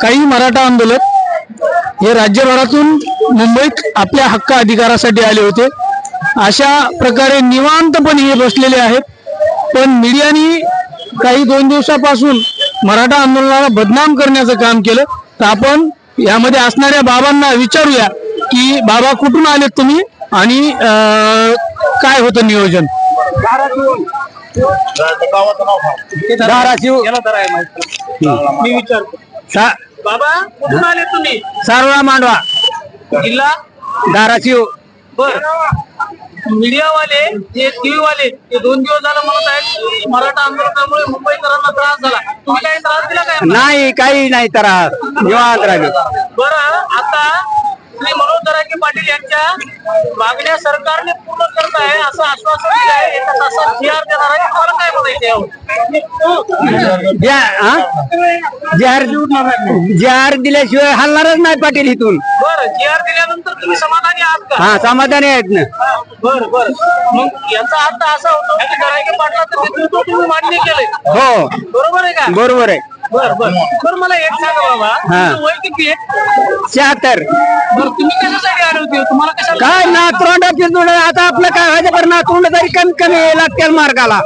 काही मराठा आंदोलक हे राज्यभरातून मुंबईत आपल्या हक्क अधिकारासाठी आले होते. अशा प्रकारे निवांतपणे हे बसलेले आहेत. पण मीडियानी काही दोन दिवसापासून मराठा आंदोलनाला बदनाम करण्याचं काम केलं. तर आपण यामध्ये असणाऱ्या बाबांना विचारूया की बाबा कुठून आलेत तुम्ही आणि अं, काय होतं नियोजन? धाराशिव. मी विचारतो. सा- बाबा कुठून आले तुम्ही? सारोळा मांडवा. जिल्हा? धाराशिव. बर. मीडियावाले जे टीव्ही वाले ते दोन दिवस झालं म्हणत आहेत मराठा आंदोलनामुळे मुंबईकरांना त्रास झाला. तुम्ही काही त्रास दिला काय नाही काही नाही तर निवांत राहिले. बरं आता श्री मनोज दराके पाटील यांच्या मागण्या सरकारने पूर्ण करत आहे असं आश्वासन दिलं आहे जहार जहार दिल्याशिवाय हलणारच नाही पाटील इथून. बरं जी आर दिल्यानंतर तुम्ही समाधानी आहात का? हा समाधानी आहेत ना. बर बर. मग याचा अर्थ असा होतो की दराके पाटलाचं नेतृत्व तुम्ही मान्य केलंय. हो. बरोबर आहे का? बरोबर आहे. बर बर. बर मला एक सांगा बाबा. तुमचं वय किती आहे? शहात्तर. बरं तुम्ही कशासाठी आले होते? तुम्हाला कशाला काय नातरोंड पिंजोड आता आपलं काय व्हायचं बरं नातरोंड तरी कमी कमी लागतील मार्गाला.